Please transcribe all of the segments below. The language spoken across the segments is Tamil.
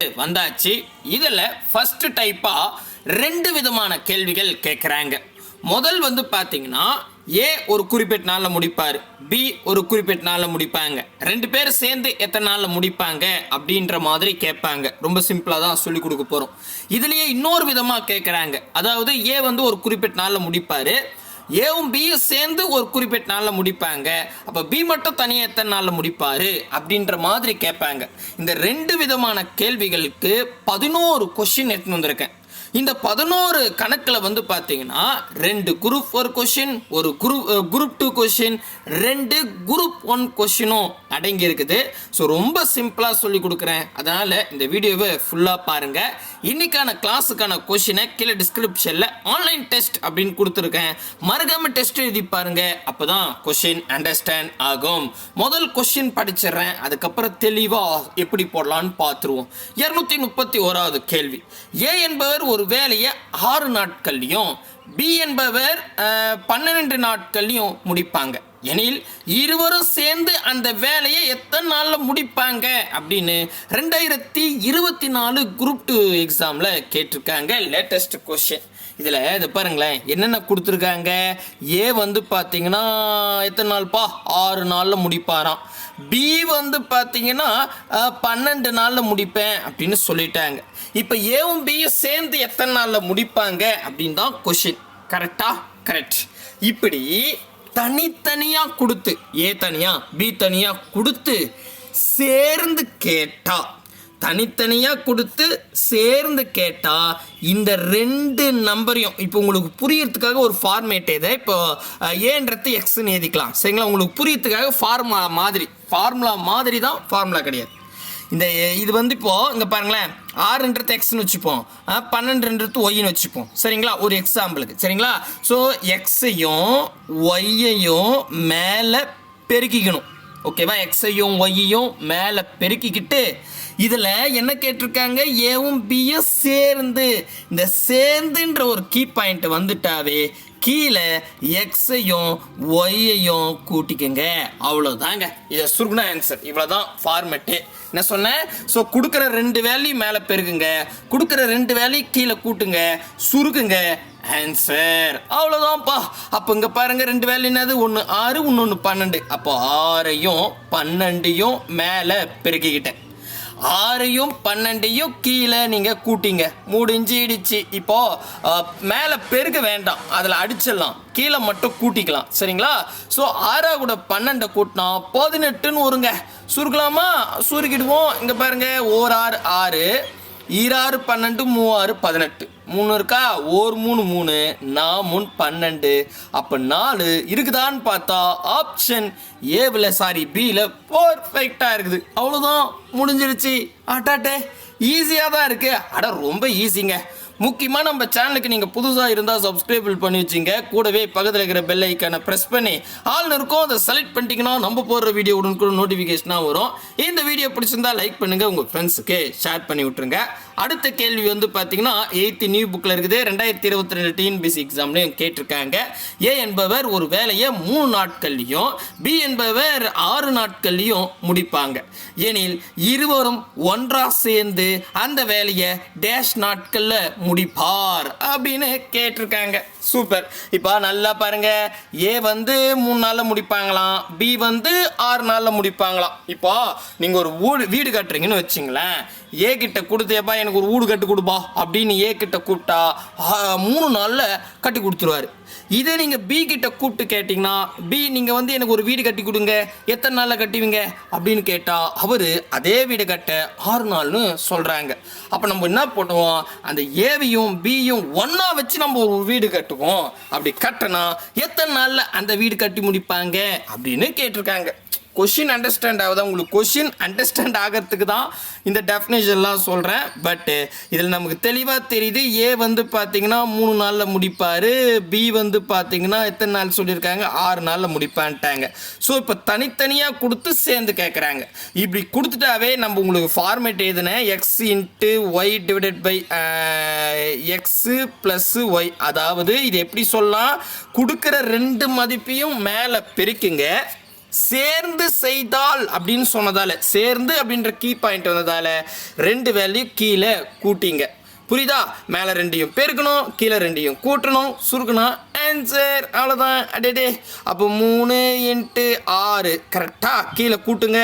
வந்தாச்சு. இதில் ஃபர்ஸ்ட் டைப்பாக ரெண்டு விதமான கேள்விகள் கேட்குறாங்க முதல் வந்து பார்த்தீங்கன்னா ஏ ஒரு குறிப்பிட்ட நாளில் முடிப்பார் பி ஒரு குறிப்பிட்ட நாளில் முடிப்பாங்க. ரெண்டு பேர் சேர்ந்து எத்தனை நாளில் முடிப்பாங்க அப்படின்ற மாதிரி கேட்பாங்க. ரொம்ப சிம்பிளாக தான் சொல்லி கொடுக்க போகிறோம் இதுலேயே இன்னொரு விதமாக கேட்குறாங்க அதாவது ஏ வந்து ஒரு குறிப்பிட்ட நாளில் முடிப்பார் ஏவும் பியும் சேர்ந்து ஒரு குறிப்பிட்ட நாளில் முடிப்பாங்க. அப்போ பி மட்டும் தனியாக எத்தனை நாளில் முடிப்பார்? அப்படின்ற மாதிரி கேட்பாங்க. இந்த ரெண்டு விதமான கேள்விகளுக்கு பதினோரு கொஷின் எடுத்துன்னு வந்திருக்கேன். இந்த பதினோரு கணக்கில் வந்து பார்த்தீங்கன்னா ரெண்டு குரூப் ஒரு கொஷின் ஒரு குரூப் குரூப் டூ கொஷின் ரெண்டு குரூப் ஒன் கொஷினும் அடங்கி இருக்குது. ஸோ ரொம்ப சிம்பிளாக சொல்லி கொடுக்குறேன். அதனால் இந்த வீடியோவை ஃபுல்லாக பாருங்கள் இன்றைக்கான கிளாஸுக்கான கொஷினை கீழே டிஸ்கிரிப்ஷனில் ஆன்லைன் டெஸ்ட் அப்படின்னு கொடுத்துருக்கேன். மறக்காம டெஸ்ட் எழுதி பாருங்க. அப்போ தான் கொஷின் அண்டர்ஸ்டாண்ட் ஆகும். முதல் கொஷின் படிச்சிடுறேன். அதுக்கப்புறம் தெளிவாக எப்படி போடலான்னு பார்த்துருவோம். இரநூத்தி முப்பத்தி ஓராவது கேள்வி. ஏ என்பவர் ஒரு வேலையை ஆறு நாட்கள்லையும் பி என்பவர் பன்னிரெண்டு நாட்கள்லையும் முடிப்பாங்க. எனில் இருவரும் சேர்ந்து அந்த வேலையை எத்தனை நாளில் முடிப்பாங்க அப்படின்னு ரெண்டாயிரத்தி இருபத்தி நாலு குரூப் டூ எக்ஸாமில் கேட்டிருக்காங்க லேட்டஸ்ட் கொஷின் இதில் இது பாருங்களேன் என்னென்ன கொடுத்துருக்காங்க? ஏ வந்து பார்த்தீங்கன்னா எத்தனை நாள்ப்பா ஆறு நாளில் முடிப்பாராம். பி வந்து பார்த்தீங்கன்னா பன்னெண்டு நாளில் முடிப்பேன் அப்படின்னு சொல்லிட்டாங்க. இப்போ ஏவும் பியும் சேர்ந்து எத்தனை நாளில் முடிப்பாங்க அப்படின்னு தான் கொஷின் கரெக்டா கரெக்ட் இப்படி தனித்தனியாக கொடுத்து ஏ தனியாக பி தனியாக கொடுத்து சேர்ந்து கேட்டால் தனித்தனியாக கொடுத்து சேர்ந்து கேட்டால் இந்த ரெண்டு நம்பரையும் இப்போ உங்களுக்கு புரியறதுக்காக ஒரு ஃபார்மேட் இதை. இப்போ ஏன்றது எக்ஸ்ன்னு எழுதிக்கலாம். சரிங்களா? உங்களுக்கு புரியறதுக்காக ஃபார்முலா மாதிரி. ஃபார்முலா மாதிரி தான் ஃபார்முலா கிடையாது. இந்த இது வந்து இப்போது இங்கே பாருங்களேன். ஆறுன்றது எக்ஸ்னு வச்சுப்போம். பன்னெண்டுன்றது ஒய்னு வச்சுப்போம். சரிங்களா? ஒரு எக்ஸாம்பிளுக்கு சரிங்களா? ஸோ எக்ஸையும் ஒய்யையும் மேலே பெருக்கிக்கணும் ஓகேவா? எக்ஸையும் ஒய்யையும் மேலே பெருக்கிக்கிட்டு இதில் என்ன கேட்டிருக்காங்க? ஏவும் பியும் சேர்ந்து. இந்த சேர்ந்துன்ற ஒரு கீ பாயிண்ட் வந்துட்டாவே கீழே எக்ஸையும் ஒய்யையும் கூட்டிக்கங்க. அவ்வளோதாங்க இதை சுருகுன ஆன்சர் இவ்வளோ தான் ஃபார்மெட்டு என்ன சொன்னேன் ஸோ கொடுக்குற ரெண்டு வேலையும் மேலே பெருகுங்க கொடுக்குற ரெண்டு வேலையும் கீழே கூட்டுங்க. சுருக்குங்க. ஆன்சர் அவ்வளோதான்ப்பா அப்போ இங்கே பாருங்க ரெண்டு வேலை என்னது? ஒன்று ஆறு இன்னொன்று பன்னெண்டு. அப்போ ஆறையும் பன்னெண்டையும் மேலே பெருக்கிக்கிட்டேன். ஆறையும் பன்னெண்டையும் கீழே நீங்கள் கூட்டிங்க. முடிஞ்சிடுச்சு இப்போது மேலே பெருக்க வேண்டாம். அதில் அடிச்சிடலாம். கீழே மட்டும் கூட்டிக்கலாம். சரிங்களா? ஸோ ஆறா கூட பன்னெண்டை கூட்டினா பதினெட்டுன்னு வருங்க. சுருக்கலாமா? சுருக்கிடுவோம். இங்கே பாருங்கள் ஓர் ஆறு ஆறு. ஈராறு பன்னெண்டு மூவாறு பதினெட்டு. மூணு இருக்கா? ஓர் மூணு மூணு. நான் மூணு பன்னெண்டு. அப்போ நாலு இருக்குதான்னு பார்த்தா ஆப்ஷன் ஏவில் சாரி பியில் பர்ஃபெக்டாக இருக்குது. அவ்வளோதான் முடிஞ்சிருச்சு. அட்டாட்டே ஈஸியாக தான் இருக்குது அட ரொம்ப ஈஸிங்க முக்கியமாக நம்ம சேனலுக்கு நீங்கள் புதுசாக இருந்தால் சப்ஸ்கிரைபிள் பண்ணி வச்சுங்க. கூடவே பக்கத்தில் இருக்கிற பெல் ஐக்கானை ப்ரெஸ் பண்ணி ஆள் இருக்கும் அதை செலக்ட் பண்ணிட்டீங்கன்னா நம்ம போடுற வீடியோ உடனுக்குள்ள நோட்டிஃபிகேஷனாக வரும். இந்த வீடியோ பிடிச்சிருந்தா லைக் பண்ணுங்கள் உங்கள் ஃப்ரெண்ட்ஸுக்கு ஷேர் பண்ணி விட்ருங்க அடுத்த கேள்வி வந்து பார்த்தீங்கன்னா எயித்து நியூ புக்கில் இருக்குது. ரெண்டாயிரத்தி இருபத்தி ரெண்டு டிஎன்பிசி எக்ஸாம்லையும் கேட்டிருக்காங்க. ஏ என்பவர் ஒரு வேலையை மூணு நாட்கள்லையும் பி என்பவர் ஆறு நாட்கள்லையும் முடிப்பாங்க. எனில் இருவரும் ஒன்றாக சேர்ந்து அந்த வேலையை டேஷ் நாட்களில் முடிப்பார் அப்படின்னு கேட்டிருக்காங்க. சூப்பர் இப்போ நல்லா பாருங்க. ஏ வந்து மூணு நாளில் முடிப்பாங்களாம். பி வந்து ஆறு நாளில் முடிப்பாங்களாம். இப்போ நீங்கள் ஒரு வீடு வீடு கட்டுறீங்கன்னு வச்சுங்களேன். ஏ கிட்ட கொடுத்தேப்பா எனக்கு ஒரு வீடு கட்டி கொடுப்பா அப்படின்னு ஏ கிட்ட கூப்பிட்டா மூணு நாளில் கட்டி கொடுத்துருவாரு. இதே நீங்கள் பி கிட்ட கூப்பிட்டு கேட்டிங்கன்னா பி நீங்கள் வந்து எனக்கு ஒரு வீடு கட்டி கொடுங்க எத்தனை நாளில் கட்டுவீங்க? அப்படின்னு கேட்டால் அவர் அதே வீடு கட்ட ஆறு நாள்னு சொல்கிறாங்க அப்போ நம்ம என்ன பண்ணுவோம்? அந்த ஏவையும் பியும் ஒன்றா வச்சு நம்ம ஒரு வீடு கட்டுவோம். அப்படி கட்டினா எத்தனை நாளில் அந்த வீடு கட்டி முடிப்பாங்க? அப்படின்னு கேட்டிருக்காங்க. கொஷின் அண்டர்ஸ்டாண்ட் ஆகுதா? உங்களுக்கு கொஷின் அண்டர்ஸ்டாண்ட் ஆகிறதுக்கு தான் இந்த டெஃபினேஷன்லாம் சொல்கிறேன் பட்டு இதில் நமக்கு தெளிவாக தெரியுது. ஏ வந்து பார்த்தீங்கன்னா மூணு நாளில் முடிப்பார். பி வந்து பார்த்தீங்கன்னா எத்தனை நாள் சொல்லியிருக்காங்க? ஆறு நாளில் முடிப்பான்ட்டாங்க. ஸோ இப்போ தனித்தனியாக கொடுத்து சேர்ந்து கேட்குறாங்க இப்படி கொடுத்துட்டாவே நம்ம உங்களுக்கு ஃபார்மேட் எழுதுனேன் x into y divided by x plus y அதாவது இது எப்படி சொல்லலாம்? கொடுக்குற ரெண்டு மதிப்பையும் மேலே பெருக்குங்க. சேர்ந்து செய்தால் அப்படின்னு சொன்னதால சேர்ந்து அப்படின்ற கீ பாயிண்ட் வந்ததால ரெண்டு வேல்யூ கீழே கூட்டிங்க. புரியுதா? மேலே ரெண்டையும் பெருக்கணும் கீழே ரெண்டையும் கூட்டணும் சுருக்கணும் ஆன்சர் அவ்வளோதான் அடேடே. அப்போ மூணு இன்ட்டு ஆறு. கரெக்டாக கீழே கூட்டுங்க.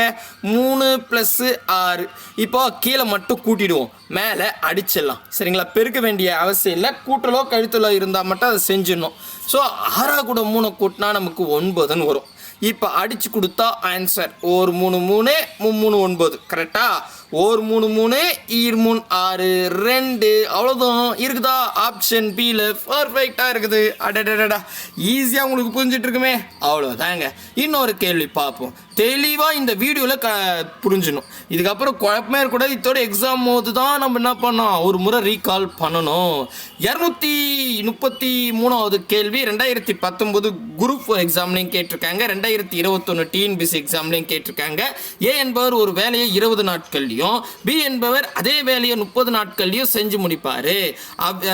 மூணு ப்ளஸ்ஸு ஆறு. இப்போ கீழே மட்டும் கூட்டிடுவோம். மேலே அடிச்சிடலாம். சரிங்களா? பெருக்க வேண்டிய அவசியம் இல்லை. கூட்டலோ கழுத்தலோ இருந்தால் மட்டும் அதை செஞ்சிடணும். ஸோ ஆறா கூட மூணு கூட்டினா நமக்கு ஒன்பதுன்னு வரும். இப்போ அடிச்சு கொடுத்தா ஆன்சர் ஒரு மூணு மூணு மூணு ஒன்பது. கரெக்டாக ஒரு மூணு மூணு ஈர் மூணு ஆறு ரெண்டு. அவ்வளோதான் இருக்குதா? ஆப்ஷன் பியில் பர்ஃபெக்டாக இருக்குது. அடடடடா. ஈஸியாக உங்களுக்கு புரிஞ்சிட்ருக்குமே அவ்வளோதாங்க இன்னொரு கேள்வி பார்ப்போம். தெளிவாக இந்த வீடியோவில் க புரிஞ்சிடணும். இதுக்கப்புறம் குழப்பமே இருக்கக்கூடாது. இதோட எக்ஸாம் போது தான் நம்ம என்ன பண்ணோம் ஒரு முறை ரீகால் பண்ணணும். இரநூத்தி முப்பத்தி மூணாவது கேள்வி ரெண்டாயிரத்தி பத்தொம்போது குரூப் ஃபோர் எக்ஸாம்லேயும் கேட்டிருக்காங்க. ரெண்டாயிரத்தி இருபத்தொன்று டிஎன்பிசி எக்ஸாம்லையும் கேட்டிருக்காங்க. ஏ என்பவர் ஒரு வேலையை இருபது நாட்கள்லையும் பி என்பவர் அதே வேலையை முப்பது நாட்கள்லையும் செஞ்சு முடிப்பார். அவ்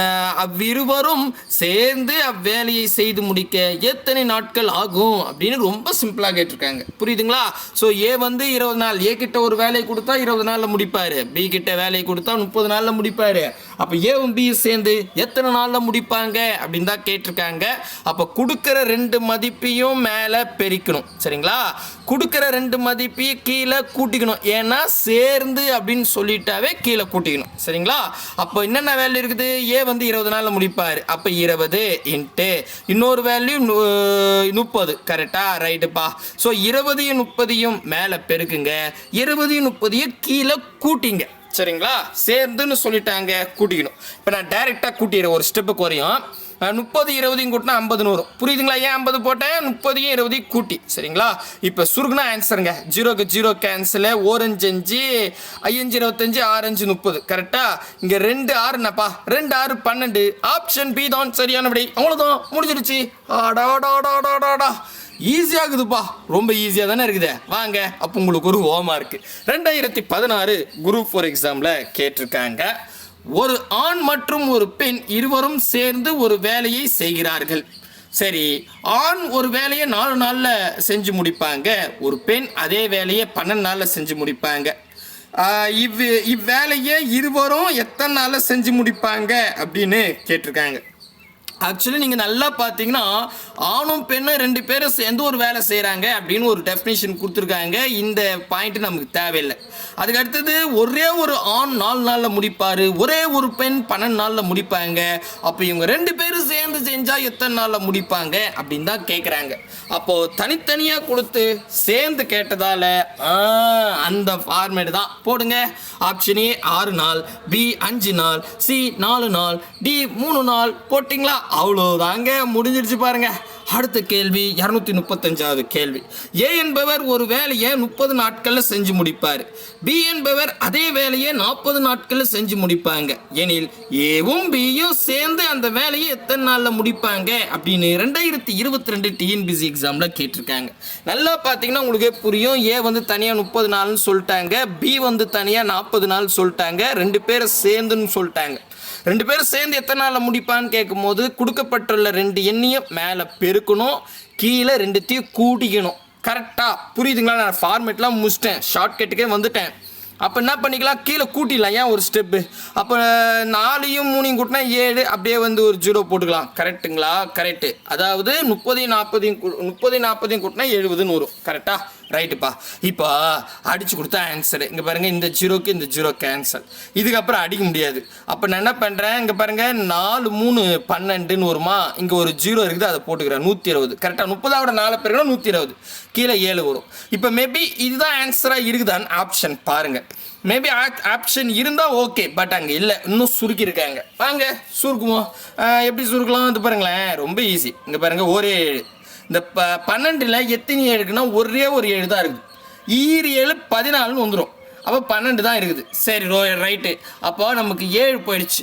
அவ்விருவரும் சேர்ந்து அவ்வேலையை செய்து முடிக்க எத்தனை நாட்கள் ஆகும் அப்படின்னு ரொம்ப சிம்பிளாக கேட்டிருக்காங்க. புரியுதுங்களா? ஸோ ஏ வந்து இருபது நாள். ஏ கிட்ட ஒரு வேலையை கொடுத்தா இருபது நாளில் முடிப்பார். பி கிட்ட வேலையை கொடுத்தா முப்பது நாளில் முடிப்பார். அப்போ ஏவும் பியும் சேர்ந்து எத்தனை நாளில் முடிப்பாங்க அப்படின்னு தான் கேட்டிருக்காங்க. அப்போ கொடுக்குற ரெண்டு மதிப்பையும் மேலே பெருக்கணும். சரிங்களா? கொடுக்குற ரெண்டு மதிப்பையும் கீழே கூட்டிக்கணும். ஏன்னா சேர்ந்து அப்படின்னு சொல்லிட்டாவே கீழே கூட்டிக்கணும். சரிங்களா? அப்போ என்னென்ன வேல்யூ இருக்குது? ஏ வந்து இருபது நாளில் முடிப்பார். அப்போ இருபது இன்ட்டு இன்னொரு வேல்யூ முப்பது. கரெக்டா ரைட்டுப்பா ஸோ இருபதையும் முப்பதையும் மேலே பெருக்குங்க. இருபதையும் முப்பதையும் கீழே கூட்டிங்க. சரிங்களா? சேர்ந்துன்னு சொல்லிட்டாங்க கூட்டிக்கணும். இப்போ நான் டைரெக்டாக கூட்டிடுறேன். ஒரு ஸ்டெப்புக்கு வரையும். முப்பது இருபதையும் கூட்டினா ஐம்பது நூறு. புரியுதுங்களா? ஏன் ஐம்பது போட்டேன்? முப்பதையும் இருபதையும் கூட்டி. சரிங்களா? இப்போ சுருக்குனா ஆன்சருங்க ஜீரோக்கு ஜீரோ கேன்சல் ஓரஞ்சு அஞ்சு ஐயஞ்சு இருபத்தஞ்சு ஆரஞ்சு முப்பது. கரெக்டா இங்கே ரெண்டு ஆறுனாப்பா ரெண்டு ஆறு பன்னெண்டு. ஆப்ஷன் பி தான் சரியான விடை அவ்வளோதான் முடிஞ்சிடுச்சு ஆடாடாடாடாடாடா ஈஸியாகுதுப்பா ரொம்ப ஈஸியாக தானே இருக்குது. வாங்க அப்போ உங்களுக்கு ஒரு ஹோமா இருக்கு ரெண்டாயிரத்தி பதினாறு குரூப் ஃபோர் எக்ஸாமில் கேட்டிருக்காங்க. ஒரு ஆண் மற்றும் ஒரு பெண் இருவரும் சேர்ந்து ஒரு வேலையை செய்கிறார்கள். சரி ஆண் ஒரு வேலையை நாலு நாளில் செஞ்சு முடிப்பாங்க ஒரு பெண் அதே வேலையை பன்னெண்டு நாளில் செஞ்சு முடிப்பாங்க. இவ் இவ்வேலையை இருவரும் எத்தனை நாளில் செஞ்சு முடிப்பாங்க அப்படின்னு கேட்டிருக்காங்க. ஆக்சுவலி நீங்கள் நல்லா பார்த்தீங்கன்னா ஆணும் பெண்ணும் ரெண்டு பேரும் சேர்ந்து ஒரு வேலை செய்கிறாங்க அப்படின்னு ஒரு டெஃபினேஷன் கொடுத்துருக்காங்க. இந்த பாயிண்ட் நமக்கு தேவையில்லை. அதுக்கு அடுத்தது ஒரே ஒரு ஆண் நாலு நாளில் முடிப்பார் ஒரே ஒரு பெண் பன்னெண்டு நாளில் முடிப்பாங்க. அப்போ இவங்க ரெண்டு பேரும் சேர்ந்து செஞ்சால் எத்தனை நாளில் முடிப்பாங்க அப்படின்னு தான் கேட்குறாங்க அப்போது தனித்தனியாக கொடுத்து சேர்ந்து கேட்டதால் அந்த ஃபார்மேட் தான். போடுங்க. ஆப்ஷன் ஏ ஆறு நாள் பி அஞ்சு நாள் சி நாலு நாள் டி மூணு நாள். போட்டிங்களா? அவ்வளோதாங்க முடிஞ்சிடுச்சு பாருங்க. அடுத்த கேள்வி இரநூத்தி முப்பத்தஞ்சாவது கேள்வி. ஏ என்பவர் ஒரு வேலையை முப்பது நாட்களில் செஞ்சு முடிப்பார். பி என்பவர் அதே வேலையை நாற்பது நாட்களில் செஞ்சு முடிப்பாங்க. எனில் ஏவும் பியும் சேர்ந்து அந்த வேலையை எத்தனை நாளில் முடிப்பாங்க? அப்படின்னு ரெண்டாயிரத்தி இருபத்தி ரெண்டு டிஎன்பிசி எக்ஸாமில் கேட்டிருக்காங்க. நல்லா பார்த்தீங்கன்னா உங்களுக்கு புரியும். ஏ வந்து தனியாக முப்பது நாள்னு சொல்லிட்டாங்க. பி வந்து தனியாக நாற்பது நாள் சொல்லிட்டாங்க. ரெண்டு பேரை சேர்ந்துன்னு சொல்லிட்டாங்க. ரெண்டு பேரும் சேர்ந்து எத்தனை நாளில் முடிப்பான்னு கேட்கும்போது கொடுக்கப்பட்டுள்ள ரெண்டு எண்ணையும் மேலே பெருக்கணும். கீழே ரெண்டுத்தையும் கூட்டிக்கணும். கரெக்டாக புரியுதுங்களா? நான் ஃபார்மேட்லாம் முடிச்சிட்டேன். ஷார்ட்கட்டுக்கே வந்துட்டேன். அப்போ என்ன பண்ணிக்கலாம்? கீழே கூட்டிடலாம். ஏன் ஒரு ஸ்டெப்பு அப்போ நாலையும் மூணையும் கூட்டினா ஏழு. அப்படியே வந்து ஒரு ஜீரோ போட்டுக்கலாம். கரெக்ட்டுங்களா கரெக்டு அதாவது முப்பதையும் நாற்பதையும் முப்பதையும் நாற்பதையும் கூட்டினா எழுபதுன்னு வரும் கரெக்டாக ரைட்டுப்பா இப்போ அடிச்சு கொடுத்தா ஆன்சரு இங்கே பாருங்கள் இந்த ஜீரோக்கு இந்த ஜீரோ கேன்சல் இதுக்கப்புறம் அடிக்க முடியாது. அப்போ நான் என்ன பண்ணுறேன் இங்கே பாருங்கள் நாலு மூணு பன்னெண்டுன்னு வருமா? இங்கே ஒரு ஜீரோ இருக்குது அதை போட்டுக்கிறேன். நூற்றி இருபது. கரெக்டாக முப்பதாவோட நாலு பேருக்குன்னா நூற்றி இருபது. கீழே ஏழு வரும். இப்போ மேபி இதுதான் ஆன்சராக இருக்குதான்னு ஆப்ஷன் பாருங்கள் மேபி ஆப்ஷன் இருந்தால் ஓகே பட் அங்கே இல்லை. இன்னும் சுருக்கியிருக்காங்க. வாங்க சுருக்குவோம். எப்படி சுருக்கலாம்? இது பாருங்களேன். ரொம்ப ஈஸி இங்கே பாருங்கள் ஒரே ஏழு இந்த ப பன்னெண்டில் எத்தனை ஏழுக்குன்னா ஒரே ஒரு ஏழு தான் இருக்குது. ஈரு ஏழு பதினாலுன்னு வந்துடும் அப்போ பன்னெண்டு தான் இருக்குது. சரி ரோ ரைட்டு. அப்போ நமக்கு ஏழு போயிடுச்சு.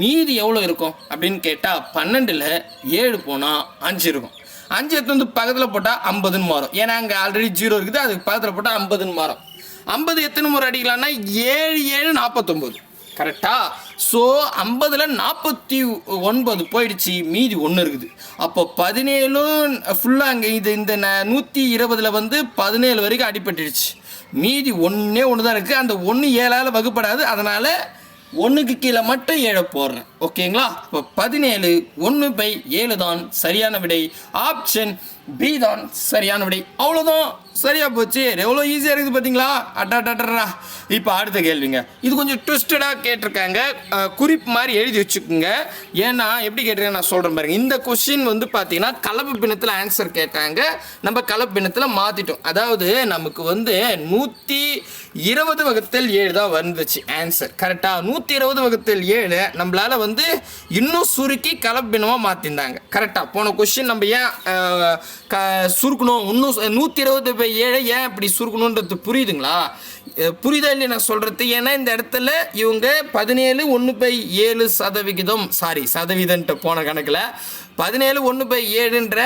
மீதி எவ்வளோ இருக்கும் அப்படின்னு கேட்டால் பன்னெண்டில் ஏழு போனால் அஞ்சு இருக்கும். அஞ்சு எடுத்து வந்து பக்கத்தில் போட்டால் ஐம்பதுன்னு மாறும். ஏன்னா அங்கே ஆல்ரெடி ஜீரோ இருக்குது. அதுக்கு பக்கத்தில் போட்டால் ஐம்பதுன்னு மாறும். ஐம்பது எத்தனை முறை அடிக்கலாம்னா ஏழு ஏழு நாற்பத்தொம்போது. கரெக்டா ஸோ ஐம்பதில் நாற்பத்தி ஒன்பது போயிடுச்சு. மீதி ஒன்று இருக்குது. அப்போ பதினேழும் ஃபுல்லாக அங்கே இது இந்த நூற்றி இருபதில் வந்து பதினேழு வரைக்கும் அடிபட்டுடுச்சு. மீதி ஒன்றே ஒன்று தான் இருக்குது அந்த ஒன்று ஏழால் வகுப்படாது. அதனால் ஒன்றுக்கு கீழே மட்டும் ஏழை போடுறேன். ஓகேங்களா இப்போ பதினேழு ஒன்று பை ஏழு தான் சரியான விடை. ஆப்ஷன் பி தான் சரியான விடை அவ்வளோதான் சரியா போச்சு. எவ்வளோ ஈஸியாக இருக்குது பார்த்தீங்களா அட்டாட்டா இப்போ அடுத்த கேள்விங்க இது கொஞ்சம் ட்விஸ்டடாக கேட்டிருக்காங்க குறிப்பு மாதிரி எழுதி வச்சுக்கோங்க ஏன்னா எப்படி கேட்டிருக்கேன் நான் சொல்கிறேன் பாருங்க இந்த கொஷின் வந்து பார்த்தீங்கன்னா கலப்பு பிணத்தில் ஆன்சர் கேட்டாங்க நம்ம கலப்பு பிணத்தில் மாற்றிட்டோம் அதாவது நமக்கு வந்து நூற்றி இருபது வகுத்தல் ஏழு தான் வந்துச்சு ஆன்சர் கரெக்டாக நூற்றி இருபது வகுத்தல் ஏழு நம்மளால வந்து இன்னும் சுருக்கி கலப்பினமாக மாற்றிருந்தாங்க கரெக்டாக போன கொஷின் நம்ம ஏன் க சுருக்கணும். இன்னும் நூற்றி இருபது பை ஏழை ஏன் இப்படி சுருக்கணுன்றது புரியுதுங்களா? புரியுதா இல்லை நான் சொல்கிறது ஏன்னா இந்த இடத்துல இவங்க பதினேழு ஒன்று பை ஏழு சதவிகிதம் சாரி சதவீதன்ட்டு போன கணக்கில் பதினேழு ஒன்று பை ஏழுன்ற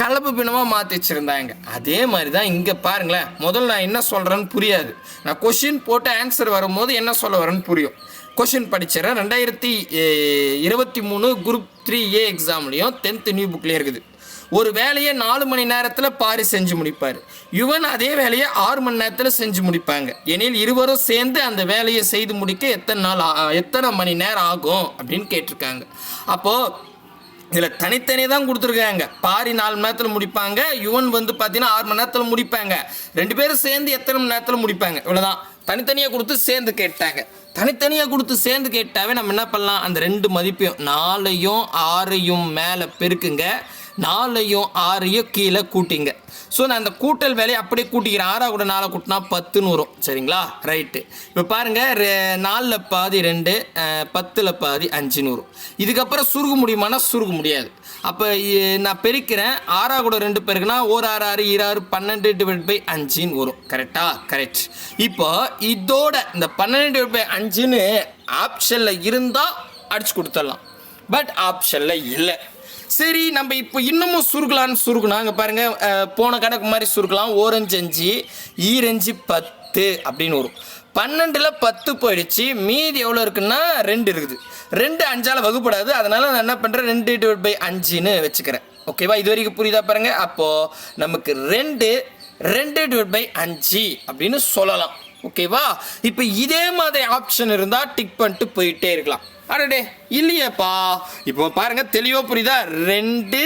கலப்பு பினமாக மாற்றி வச்சுருந்தாங்க. அதே மாதிரி தான் இங்கே பாருங்களேன். முதல்ல நான் என்ன சொல்கிறேன்னு புரியாது. நான் கொஷின் போட்டு ஆன்சர் வரும்போது என்ன சொல்ல வரேன்னு புரியும். கொஷின் படிச்சிடறேன். ரெண்டாயிரத்தி இருபத்தி மூணு குரூப் த்ரீ ஏ எக்ஸாம்லேயும் டென்த்து நியூ புக்லேயும் இருக்குது. ஒரு வேலையை நாலு மணி நேரத்தில் பாரி செஞ்சு முடிப்பார். யுவன் அதே வேலையை ஆறு மணி நேரத்தில் செஞ்சு முடிப்பாங்க. எனில் இருவரும் சேர்ந்து அந்த வேலையை செய்து முடிக்க எத்தனை நாள் எத்தனை மணி நேரம் ஆகும் அப்படின்னு கேட்டிருக்காங்க. அப்போது இதில் தனித்தனி தான் கொடுத்துருக்காங்க. பாரி நாலு மணி நேரத்தில் முடிப்பாங்க. யுவன் வந்து பார்த்தீங்கன்னா ஆறு மணி நேரத்தில் முடிப்பாங்க. ரெண்டு பேரும் சேர்ந்து எத்தனை மணி நேரத்தில் முடிப்பாங்க? இவ்வளோதான் தனித்தனியாக கொடுத்து சேர்ந்து கேட்டாங்க. தனித்தனியாக கொடுத்து சேர்ந்து கேட்டாவே நம்ம என்ன பண்ணலாம்? அந்த ரெண்டு மதிப்பையும் நாலையும் ஆறையும் மேலே பெருக்குங்க. நாலையும் ஆறையும் கீழே கூட்டிங்க. ஸோ நான் அந்த கூட்டல் வேலையை அப்படியே கூட்டிக்கிறேன். ஆறா கூட நாலை கூட்டினா பத்துன்னு வரும் சரிங்களா? ரைட்டு இப்போ பாருங்கள் நாலில் பாதி ரெண்டு பத்தில் பாதி அஞ்சுன்னு வரும் இதுக்கப்புறம் சுருக முடியுமானா சுருக முடியாது. அப்போ நான் பெருக்கிறேன். ஆறா கூட ரெண்டு பேருக்குன்னா ஒரு ஆறு ஆறு இராறு பன்னெண்டு டிவைட் பை அஞ்சுன்னு வரும். கரெக்டாக கரெக்ட் இப்போ இதோட இந்த பன்னெண்டு டிவைட் பை அஞ்சுன்னு ஆப்ஷனில் இருந்தால் அடிச்சு கொடுத்துடலாம். பட் ஆப்ஷனில் இல்லை. சரி நம்ம இப்போ இன்னமும் சுருக்கலான்னு சுருக்கணும் அங்கே பாருங்கள் போன கணக்கு மாதிரி சுருக்கலாம் ஓரஞ்சு அஞ்சு ஈரஞ்சு பத்து அப்படின்னு வரும். பன்னெண்டில் பத்து போயிடுச்சு. மீதி எவ்வளோ இருக்குன்னா ரெண்டு இருக்குது. ரெண்டு அஞ்சால் வகுப்படாது. அதனால் நான் என்ன பண்ணுறேன் ரெண்டு டிவைட் பை அஞ்சுன்னு வச்சுக்கிறேன். ஓகேவா இது வரைக்கும் புரியுதா பாருங்கள் அப்போது நமக்கு ரெண்டு ரெண்டு டிவைட் பை அஞ்சு அப்படின்னு சொல்லலாம். ஓகேவா இப்போ இதே மாதிரி ஆப்ஷன் இருந்தால் டிக் பண்ணிட்டு போயிட்டே இருக்கலாம். அடடே இல்லையேப்பா. இப்போ பாருங்க தெளிவாக புரியுதா? ரெண்டு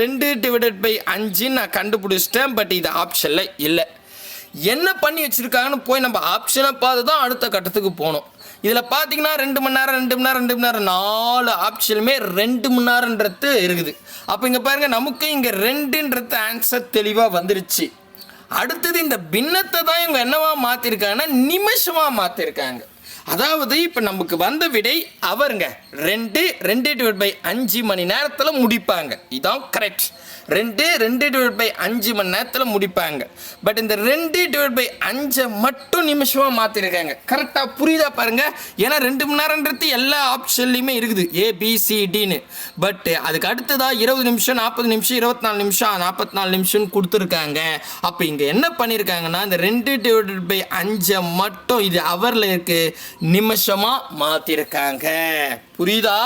ரெண்டு டிவைடட் பை அஞ்சுன்னு நான் கண்டுபிடிச்சிட்டேன் பட் இது ஆப்ஷனில் இல்லை. என்ன பண்ணி வச்சிருக்காங்கன்னு போய் நம்ம ஆப்ஷனை பார்த்து தான் அடுத்த கட்டத்துக்கு போகணும். இதில் பார்த்தீங்கன்னா ரெண்டு மணி நேரம் ரெண்டு மணி நேரம் ரெண்டு மணி நேரம் நாலு ஆப்ஷனுமே ரெண்டு மணி நேரன்றது இருக்குது. அப்போ இங்கே பாருங்க நமக்கு இங்கே ரெண்டுன்றது ஆன்சர் தெளிவாக வந்துருச்சு. அடுத்தது இந்த பின்னத்தை தான் இவங்க என்னவா மாற்றிருக்காங்கன்னா நிமிஷமாக மாற்றிருக்காங்க அதாவது இப்போ நமக்கு வந்த விடை அவருங்க. ரெண்டு ரெண்டு டிவைட் பை அஞ்சு மணி நேரத்தில் முடிப்பாங்க. இதான் கரெக்ட் ரெண்டு ரெண்டு டிவைட் பை அஞ்சு மணி நேரத்தில் முடிப்பாங்க. பட் இந்த ரெண்டு டிவைட் பை அஞ்சை மட்டும் நிமிஷமாக மாற்றிருக்காங்க கரெக்டாக புரியுதா பாருங்க? ஏன்னா ரெண்டு மணி நேரன்றது எல்லா ஆப்ஷன்லையுமே இருக்குது. ஏபிசிடின்னு பட்டு பட் அதுக்கு அடுத்ததாக இருபது நிமிஷம் நாற்பது நிமிஷம் இருபத்தி நாலு நிமிஷம் நாற்பத்தி நாலு நிமிஷம் கொடுத்துருக்காங்க. அப்போ இங்கே என்ன பண்ணியிருக்காங்கன்னா இந்த ரெண்டு டிவைடட் பை அஞ்சை மட்டும் இது அவரில் இருக்குது நிமிஷமாக மாற்றிருக்காங்க புரியுதா?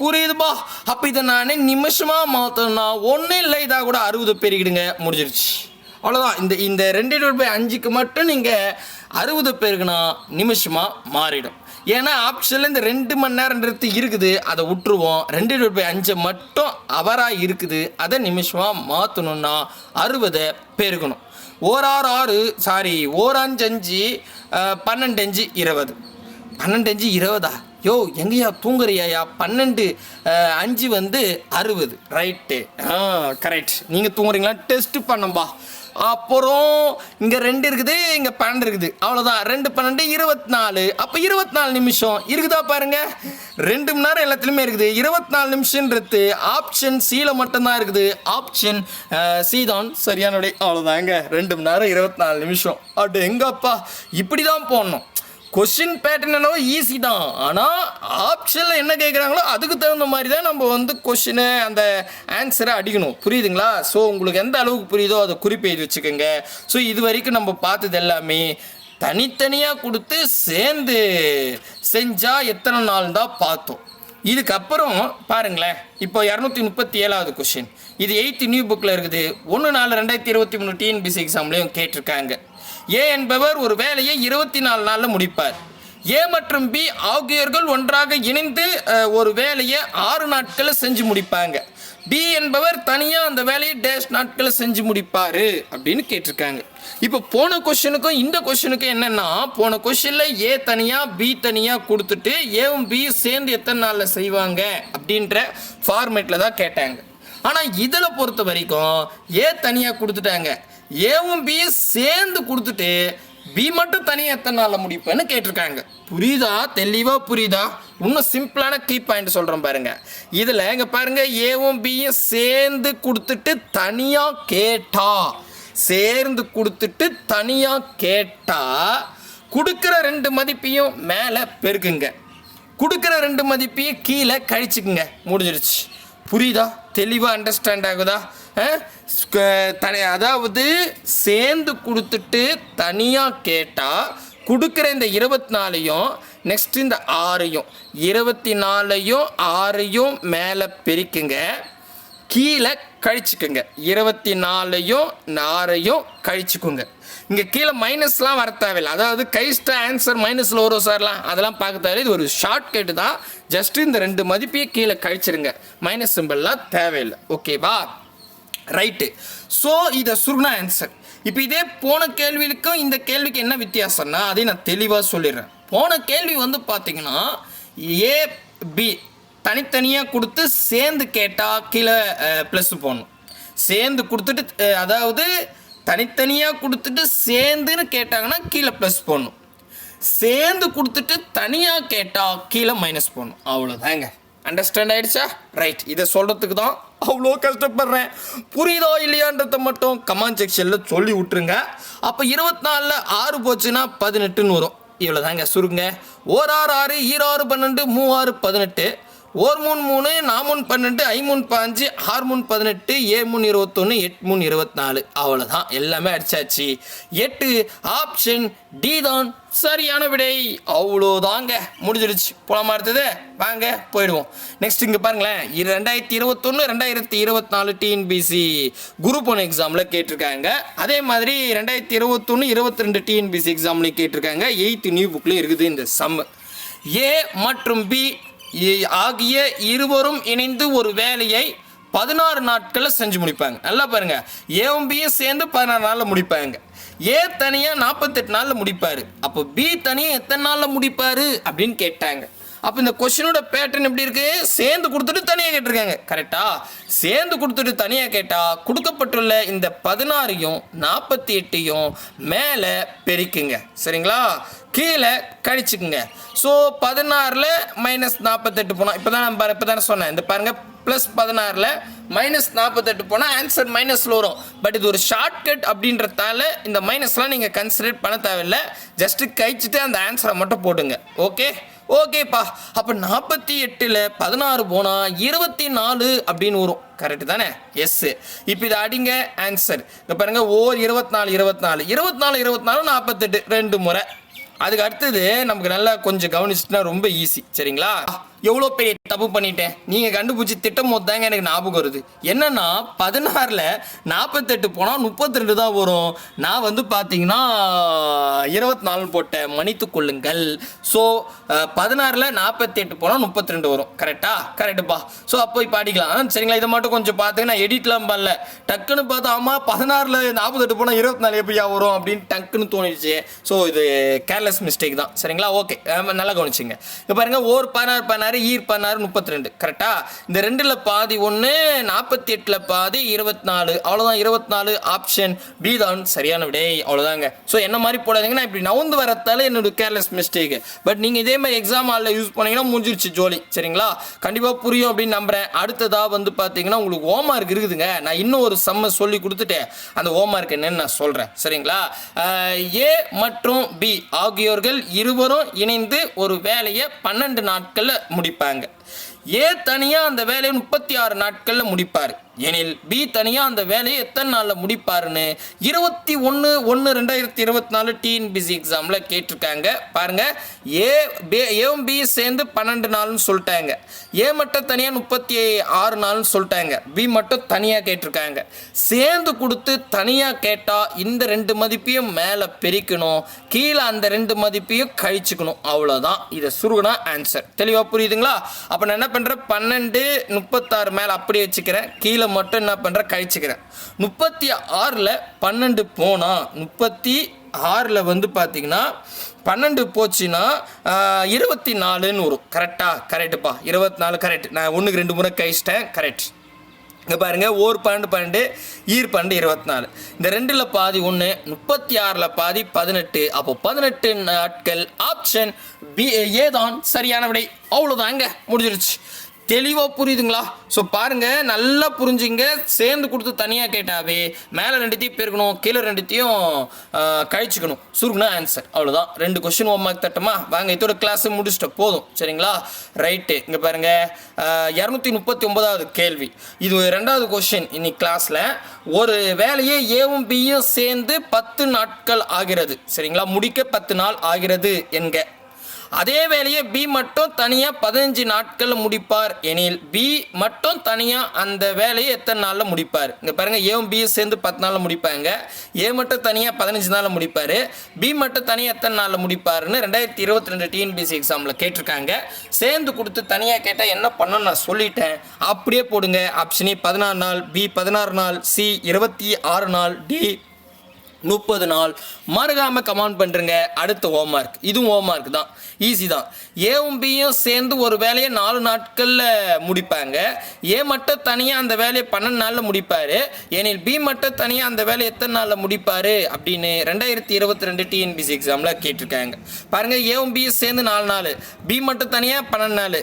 புரியுதுப்பா. அப்போ இதை நானே நிமிஷமாக மாற்றணும்னா ஒன்றும் இல்லை இதாக கூட அறுபது பெருகிடுங்க முடிஞ்சிருச்சு. அவ்வளோதான் இந்த இந்த ரெண்டு டிவைட் பை அஞ்சுக்கு மட்டும் நீங்கள் அறுபது பேருக்குன்னா நிமிஷமாக மாறிடும். ஏன்னா ஆப்ஷனில் இந்த ரெண்டு மணி நேரன்றது இருக்குது அதை விட்டுருவோம். ரெண்டு டிவைட் பை அஞ்சு மட்டும் அவராக இருக்குது. அதை நிமிஷமாக மாற்றணுன்னா அறுபதை பெருக்கணும். ஓர் ஆறு ஆறு சாரி ஓரஞ்சு அஞ்சு அஞ்சு பன்னெண்டு அஞ்சு இருபது. பன்னெண்டு அஞ்சு இருபதா யோ எங்கேயா தூங்குறியாயா? பன்னெண்டு அஞ்சு வந்து அறுபது. ரைட்டு ஆ கரெக்ட் நீங்கள் தூங்குறீங்களா? டெஸ்ட் பண்ணம்பா. அப்புறம் இங்கே ரெண்டு இருக்குது இங்கே பன்னெண்டு இருக்குது. அவ்வளோதான் ரெண்டு பன்னெண்டு இருபத்தி நாலு அப்போ இருபத்தி நாலு நிமிஷம். இருக்குதா பாருங்க. ரெண்டு மணி நேரம் எல்லாத்துலேயுமே இருக்குது. இருபத்தி நாலு நிமிஷன்றது ஆப்ஷன் சியில் மட்டும்தான் இருக்குது. ஆப்ஷன் சி தான். அவ்வளோதாங்க ரெண்டு மணி நேரம் இருபத்தி நாலு நிமிஷம். அப்படி எங்கப்பா இப்படி தான் போடணும். கொஷின் பேட்டர்ன் என்னவோ ஈஸி தான். ஆனால் ஆப்ஷனில் என்ன கேட்குறாங்களோ அதுக்கு தகுந்த மாதிரி தான் நம்ம வந்து கொஷினு அந்த ஆன்சரை அடிக்கணும். புரியுதுங்களா? ஸோ உங்களுக்கு எந்த அளவுக்கு புரியுதோ அதை குறிப்பு எழுதி வச்சுக்கோங்க. ஸோ இது வரைக்கும் நம்ம பார்த்தது எல்லாமே தனித்தனியாக கொடுத்து சேர்ந்து செஞ்சால் எத்தனை நாள் தான் பார்த்தோம். இதுக்கப்புறம் பாருங்களேன். இப்போ இரநூத்தி முப்பத்தி ஏழாவது கொஷின் இது எயித்து நியூ புக்கில் இருக்குது. ஒன்று நாலு ரெண்டாயிரத்தி இருபத்தி மூணு டிஎன்பிசி எக்ஸாம்லேயும் கேட்டிருக்காங்க. ஏ என்பவர் ஒரு வேலையை இருபத்தி நாலு நாளில் முடிப்பார். ஏ மற்றும் பி ஆகியோர்கள் ஒன்றாக இணைந்து ஒரு வேலையை ஆறு நாட்களில் செஞ்சு முடிப்பாங்க. டி என்பவர் தனியாக அந்த வேலையை டேஷ் நாட்களில் செஞ்சு முடிப்பார் அப்படின்னு கேட்டிருக்காங்க. இப்போ போன கொஷனுக்கும் இந்த கொஷனுக்கும் என்னென்னா போன கொஷனில் ஏ தனியாக பி தனியாக கொடுத்துட்டு ஏவும் பி சேர்ந்து எத்தனை நாளில் செய்வாங்க அப்படின்ற ஃபார்மேட்டில் தான் கேட்டாங்க. ஆனால் இதில் பொறுத்த வரைக்கும் ஏ தனியாக கொடுத்துட்டாங்க. ஏவும் பியும் சேர்ந்து கொடுத்துட்டு பி மட்டும் தனியாக எத்தனை நாளில் முடிப்பேன்னு கேட்டிருக்காங்க. புரியுதா? தெளிவாக புரியுதா? இன்னும் சிம்பிளான கீ பாயிண்ட் சொல்கிறேன் பாருங்க. இதில் இங்கே பாருங்க ஏவும் பியும் சேர்ந்து கொடுத்துட்டு தனியாக கேட்டா. சேர்ந்து கொடுத்துட்டு தனியாக கேட்டா கொடுக்குற ரெண்டு மதிப்பையும் மேலே பெருக்குங்க. கொடுக்குற ரெண்டு மதிப்பையும் கீழே கழிச்சுக்குங்க. முடிஞ்சிருச்சு. புரியுதா? தெளிவாக அண்டர்ஸ்டாண்ட் ஆகுதா? ஸ்க- தனி அதாவது சேர்ந்து கொடுத்துட்டு தனியாக கேட்டால் கொடுக்குற இந்த இருபத்தி நாலையும் நெக்ஸ்ட் இந்த ஆறையும். இருபத்தி நாலையும் ஆறையும் மேலே பிரிக்குங்க. கீழே கழிச்சுக்குங்க. இருபத்தி நாலையும் நாலையும் கழிச்சுக்குங்க. இங்கே கீழே மைனஸ்லாம் வர தேவையில்லை. அதாவது கைஸ்ட ஆன்சர் மைனஸில் வரும் சார்லாம் அதெல்லாம் பார்க்க தேவையில்லை. இது ஒரு ஷார்ட் கட்டு தான். ஜஸ்ட் இந்த ரெண்டு மதிப்பையும் கீழே கழிச்சிருங்க. மைனஸ் சிம்பிள்லாம் தேவையில்லை. ஓகேவா ரைட்டு ஸோ இதை சுருணா ஆன்சர் இப்போ இதே போன கேள்விக்கும் இந்த கேள்விக்கு என்ன வித்தியாசம்னா அதையும் நான் தெளிவாக சொல்லிடுறேன். போன கேள்வி வந்து பார்த்தீங்கன்னா ஏ பி தனித்தனியாக கொடுத்து சேர்ந்து கேட்டால் கீழே ப்ளஸ் போடணும். சேர்ந்து கொடுத்துட்டு அதாவது தனித்தனியாக கொடுத்துட்டு சேர்ந்துன்னு கேட்டாங்கன்னா கீழே ப்ளஸ் போடணும். சேர்ந்து கொடுத்துட்டு தனியாக கேட்டால் கீழே மைனஸ் போடணும். அவ்வளோதாங்க அண்டர்ஸ்டாண்ட் ஆயிடுச்சா? ரைட் இதை சொல்கிறதுக்கு தான் அவ்வளோ கஷ்டப்படுறேன். புரியுதோ இல்லையான்றதை மட்டும் கமெண்ட் செக்ஷனில் சொல்லி விட்டுருங்க. அப்போ இருபத்தி ஆறு போச்சுன்னா பதினெட்டுன்னு வரும். இவ்வளோதாங்க சுருங்க. ஓர் ஆறு ஆறு ஈராறு பன்னெண்டு மூவாறு பதினெட்டு. ஓர் மூணு மூணு நாமூணு பன்னெண்டு ஐமூன் பாஞ்சு ஆறு மூணு பதினெட்டு ஏ மூணு இருபத்தொன்று எட் மூணு இருபத்தி நாலு அவ்வளோதான் எல்லாமே அடிச்சாச்சு. எட்டு ஆப்ஷன் டி தான் சரியான விடை. அவ்வளோதாங்க முடிஞ்சிடுச்சு. போலாமா இருந்தது வாங்க போயிடுவோம். நெக்ஸ்ட் இங்கே பாருங்களேன். ரெண்டாயிரத்தி இருபத்தொன்று ரெண்டாயிரத்தி இருபத்தி நாலு டிஎன்பிசி குரூப் ஒன் எக்ஸாமில் கேட்டிருக்காங்க. அதே மாதிரி ரெண்டாயிரத்தி இருபத்தொன்று இருபத்தி ரெண்டு டிஎன்பிசி எக்ஸாம்லேயும் கேட்டிருக்காங்க. எயித்து நியூ புக்லேயும் இருக்குது இந்த சம் ஏ மற்றும் பி ஆகிய இருவரும் இணைந்து ஒரு வேலையை பதினாறு நாட்களில் செஞ்சு முடிப்பாங்க. நல்லா பாருங்க. ஏவும் பியும் சேர்ந்து பதினாறு நாளில் முடிப்பாங்க. ஏ தனியாக நாற்பத்தெட்டு நாளில் முடிப்பார். அப்போ பி தனியாக எத்தனை நாளில் முடிப்பார்? அப்படின்னு கேட்டாங்க. அப்போ இந்த கொஷினோட பேட்டர்ன் எப்படி இருக்கு? சேர்ந்து கொடுத்துட்டு தனியாக கேட்டிருக்காங்க. கரெக்டா சேர்ந்து கொடுத்துட்டு தனியாக கேட்டால் கொடுக்கப்பட்டுள்ள இந்த பதினாறையும் நாற்பத்தி எட்டையும் மேலே பெருக்குங்க. சரிங்களா? கீழே கழிச்சுக்குங்க. ஸோ பதினாறில் மைனஸ் நாற்பத்தெட்டு போனால் இப்போ தான் நான் இப்போ தானே சொன்னேன். இந்த பாருங்கள் ப்ளஸ் பதினாறில் மைனஸ் நாற்பத்தெட்டு போனால் ஆன்சர் மைனஸில் வரும். பட் இது ஒரு ஷார்ட்கட் அப்படின்றதால இந்த மைனஸ்லாம் நீங்கள் கன்சிடர் பண்ண தேவையில்லை. ஜஸ்ட்டு கழிச்சிட்டு அந்த ஆன்சரை மட்டும் போட்டுங்க ஓகே ஓகேப்பா. அப்போ நாற்பத்தி எட்டில் பதினாறு போனால் இருபத்தி நாலு அப்படின்னு வரும். கரெக்டு தானே? எஸ் இப்போ இதை அடிங்க ஆன்சர் இப்போ பாருங்க ஓர் இருபத்தி நாலு இருபத்தி நாலு இருபத்தி நாலு இருபத்தி நாலு நாற்பத்தெட்டு ரெண்டு முறை. அதுக்கு அடுத்தது நமக்கு நல்லா கொஞ்சம் கவனிச்சுட்டுனா ரொம்ப ஈஸி சரிங்களா? எவ்வளோ பெரிய தப்பு பண்ணிட்டேன்? நீங்கள் கண்டுபிடிச்சி திட்டம் போது தாங்க எனக்கு ஞாபகம் வருது. என்னன்னா பதினாறில் நாற்பத்தெட்டு போனால் முப்பத்தி ரெண்டு தான் வரும். நான் வந்து பார்த்தீங்கன்னா இருபத்தி நாலு போட்டேன். மன்னித்து கொள்ளுங்கள். ஸோ பதினாறில் நாற்பத்தெட்டு போனால் முப்பத்தி ரெண்டு வரும் கரெக்டா கரெக்டுப்பா ஸோ அப்போ இப்போ அடிக்கலாம் சரிங்களா இதை மட்டும் கொஞ்சம் பார்த்துங்க. நான் எடிட்லாம் பண்ணல. டக்குன்னு பார்த்தா ஆமாம் பதினாறில் நாற்பத்தெட்டு போனால் இருபத்தி நாலு எப்படியா வரும் அப்படின்னு டக்குன்னு தோணிடுச்சு. ஸோ இது கேர்லெஸ் மிஸ்டேக் தான். சரிங்களா? ஓகே நல்லா கவனிச்சிங்க. இப்போ பாருங்கள் ஒரு பதினாறு பதினாறு ஈர் பதினாறு முப்பத்தி ரெண்டு கரெக்டா இந்த ரெண்டில் பாதி ஒன்று நாற்பத்தி எட்டில் பாதி இருபத்தி நாலு அவ்வளோதான் இருபத்தி நாலு ஆப்ஷன் பி தான் சரியான விடை. அவ்வளோதாங்க ஸோ என்ன மாதிரி போடாதீங்கன்னா இப்படி நவுந்து வரத்தால என்னோட கேர்லெஸ் மிஸ்டேக் பட் நீங்கள் இதே மாதிரி எக்ஸாம் ஹாலில் யூஸ் பண்ணீங்கன்னா முடிஞ்சிருச்சு ஜோலி சரிங்களா? கண்டிப்பாக புரியும் அப்படின்னு நம்புறேன். அடுத்ததாக வந்து பார்த்தீங்கன்னா உங்களுக்கு ஹோம்ஒர்க் இருக்குதுங்க. நான் இன்னும் ஒரு செம்ம சொல்லி கொடுத்துட்டேன். அந்த ஹோம்ஒர்க் என்னன்னு நான் சொல்கிறேன் சரிங்களா? ஏ மற்றும் பி ஆகியோர்கள் இருவரும் இணைந்து ஒரு வேலையை பன்னெண்டு நாட்களில் முடிப்பாங்க ஏ தனியாக அந்த வேலையை முப்பத்தி ஆறு நாட்களில் முடிப்பார். எனில் பி தனியாக அந்த வேலையை எத்தனை நாளில் முடிப்பாருன்னு இருபத்தி ஒன்று ஒன்று ரெண்டாயிரத்தி இருபத்தி நாலு டிஎன்பிசி எக்ஸாமில் கேட்டிருக்காங்க. பாருங்க ஏ பே ஏவும் பி சேர்ந்து பன்னெண்டு நாள்னு சொல்லிட்டாங்க. ஏ மட்டும் தனியாக முப்பத்தி ஆறு நாள்னு சொல்லிட்டாங்க. பி மட்டும் தனியாக கேட்டிருக்காங்க. சேர்ந்து கொடுத்து தனியாக கேட்டால் இந்த ரெண்டு மதிப்பையும் மேலே பெருக்கணும். கீழே அந்த ரெண்டு மதிப்பையும் கழிச்சுக்கணும். அவ்வளோதான் இதை சுருகுனா ஆன்சர் தெளிவாக புரியுதுங்களா? அப்போ நான் என்ன பண்ணுறேன் பன்னெண்டு முப்பத்தாறு மேலே அப்படி வச்சுக்கிறேன். கீழே மட்டும் என்ன பண்ணுறேன் கழிச்சுக்கிறேன். முப்பத்தி ஆறில் பன்னெண்டு போனால் முப்பத்தி ஆறில் வந்து பார்த்தீங்கன்னா பன்னெண்டு போச்சுன்னா இருபத்தி நாலுன்னு வரும். கரெக்டாக கரெக்டுப்பா இருபத்தி நாலு கரெக்ட் நான் ஒன்றுக்கு ரெண்டு முறை கழிச்சிட்டேன். கரெக்ட் இங்கே பாருங்கள் ஓர் பன்னெண்டு பன்னெண்டு ஈர் பன்னெண்டு இருபத்தி நாலு இந்த ரெண்டில் பாதி ஒன்று முப்பத்தி ஆறில் பாதி பதினெட்டு. அப்போ பதினெட்டு நாட்கள் ஆப்ஷன் பி ஏ தான் சரியான விடை. அவ்வளோதாங்க முடிஞ்சிருச்சு. தெளிவாக புரியுதுங்களா? ஸோ பாருங்கள் நல்லா புரிஞ்சுங்க. சேர்ந்து கொடுத்து தனியாக கேட்டாவே மேலே ரெண்டுத்தையும் பெருக்கணும் கீழே ரெண்டுத்தையும் கழிச்சுக்கணும். சுருக்குனா ஆன்சர் அவ்வளோதான் ரெண்டு கொஸ்டின் ஹோம் மார்க் தட்டமா? வாங்க இதோட கிளாஸ் முடிச்சுட்டு போதும். சரிங்களா? ரைட்டு இங்கே பாருங்கள் இரநூத்தி முப்பத்தி ஒன்பதாவது கேள்வி. இது ரெண்டாவது கொஸ்டின் இன்னைக்கு கிளாஸில் ஒரு வேலையை ஏவும் பியும் சேர்ந்து பத்து நாட்கள் ஆகிறது. சரிங்களா? முடிக்க பத்து நாள் ஆகிறது என்க. அதே வேலையை பி மட்டும் தனியாக பதினஞ்சு நாட்கள் முடிப்பார். எனில் பி மட்டும் தனியாக அந்த வேலையை எத்தனை நாளில் முடிப்பார்? இங்கே பாருங்கள் ஏவும் பியும் சேர்ந்து பத்து நாளில் முடிப்பாங்க. ஏ மட்டும் தனியாக பதினஞ்சு நாளில் முடிப்பார். பி மட்டும் தனியாக எத்தனை நாளில் முடிப்பாருன்னு ரெண்டாயிரத்தி இருபத்தி ரெண்டு டிஎன்பிசி எக்ஸாமில் கேட்டிருக்காங்க. சேர்ந்து கொடுத்து தனியாக கேட்டால் என்ன பண்ணணும்னு நான் சொல்லிட்டேன். அப்படியே போடுங்க. ஆப்ஷன் ஏ பதினாறு நாள் பி பதினாறு நாள் சி இருபத்தி ஆறு நாள் டி முப்பது நாள். மறக்காமல் கமெண்ட் பண்ணுறங்க அடுத்த ஹோம்ஒர்க் இதுவும் ஹோம்ஒர்க் தான். ஈஸி தான். ஏவும் பியும் சேர்ந்து ஒரு வேலையை நாலு நாட்களில் முடிப்பாங்க. ஏ மட்டும் தனியாக அந்த வேலையை பன்னெண்டு நாளில் முடிப்பார். ஏனில் பி மட்டும் தனியாக அந்த வேலையை எத்தனை நாளில் முடிப்பார் அப்படின்னு ரெண்டாயிரத்தி இருபத்தி ரெண்டு டிஎன்பிசி எக்ஸாமில் கேட்டிருக்காங்க. பாருங்கள் ஏவும் பியும் சேர்ந்து நாலு நாள். பி மட்டும் தனியாக பன்னெண்டு நாள்.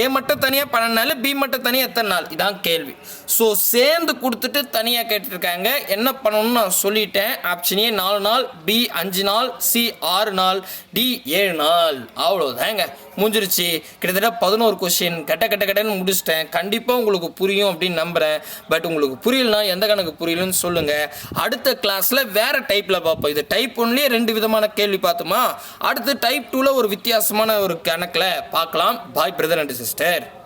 ஏ மட்டும் தனியாக பன்னெண்டு நாள் பி மட்டும் தனியாக எத்தனை நாள்? இதான் கேள்வி. ஸோ சேர்ந்து கொடுத்துட்டு தனியாக கேட்டிருக்காங்க. என்ன பண்ணணும்னு நான் சொல்லிட்டேன். ஆப்ஷன் ஏ நாலு நாள் பி அஞ்சு நாள் சி ஆறு நாள் டி ஏழு நாள். அவ்வளோதாங்க முடிஞ்சிருச்சு. கிட்டத்தட்ட பதினோரு கொஸ்டின் கட்ட கட்ட கட்டன்னு முடிச்சிட்டேன். கண்டிப்பாக உங்களுக்கு புரியும் அப்படின்னு நம்புகிறேன் பட் உங்களுக்கு புரியலனா எந்த கணக்கு புரியலன்னு சொல்லுங்கள் அடுத்த கிளாஸில் வேறு டைப்பில் பார்ப்போம். இது டைப் ஒன்லேயே ரெண்டு விதமான கேள்வி பார்த்தோமா? அடுத்து டைப் டூவில் ஒரு வித்தியாசமான ஒரு கணக்கில் பார்க்கலாம். பாய் பிரதர் அண்ட் சிஸ்டர்